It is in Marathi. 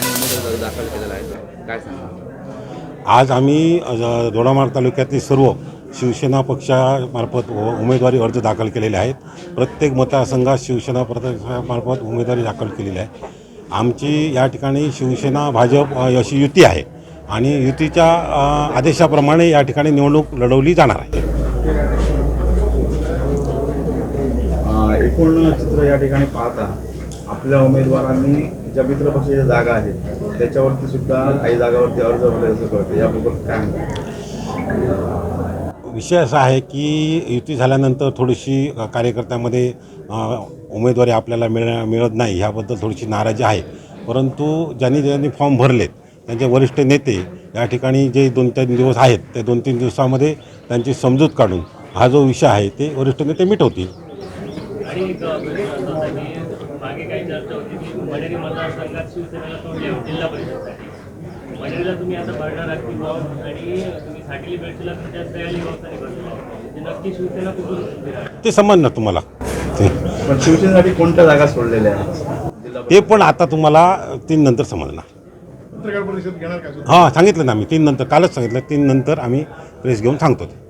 दाखल केलेला आहे. काय सांगा आज आम्ही अ, दोडामार्ग तालुक्यातील सर्व शिवसेना पक्षामार्फत उमेदवारी अर्ज दाखल केलेले आहेत. प्रत्येक मतदारसंघात शिवसेना प्रदेशामार्फत उमेदवारी दाखल केलेली आहे. आमची या ठिकाणी शिवसेना भाजप अशी युती आहे आणि युतीच्या आदेशाप्रमाणे या ठिकाणी निवडणूक लढवली जाणार आहे. एकूण चित्र या ठिकाणी पाहता आपल्या उमेदवारांनी ज्या मित्रपक्षाच्या जागा आहेत त्याच्यावरती सुद्धा काही जागावरती अर्ज भरले असं कळतं याबाबत काय विषय असा आहे की युती झाल्यानंतर थोडीशी कार्यकर्त्यामध्ये उमेदवारी आपल्याला मिळ मिळत नाही ह्याबद्दल थोडीशी नाराजी आहे. परंतु ज्यांनी ज्यांनी फॉर्म भरलेत त्यांचे वरिष्ठ नेते या ठिकाणी जे दोन तीन दिवस आहेत त्या दोन तीन दिवसामध्ये त्यांची समजूत काढून हा जो विषय आहे ते वरिष्ठ नेते मिटवतील. आणि की मागे काही चर्चा होती की मनेरी मतदारसंघात शिवसेनेला तोडले जिल्हा परिषदसाठी मनेरीला तुम्ही आता भरणार आहात की फॉर्म आणि तुम्ही साठीली भेटला तर त्यात दयाली व्यवस्था भरणार ते नक्की शिवसेना कुठून ते समजणार तुम्हाला. ते. पण शिवसेनेसाठी कोणत्या जागा सोडलेल्या आहेत? ते पण आता तुम्हाला तीन नंतर समजणार. हां सांगितलं ना आम्ही. तीन नंतर कालच सांगितलं. तीन नंतर आम्ही प्रेस घेऊन सांगतो ते.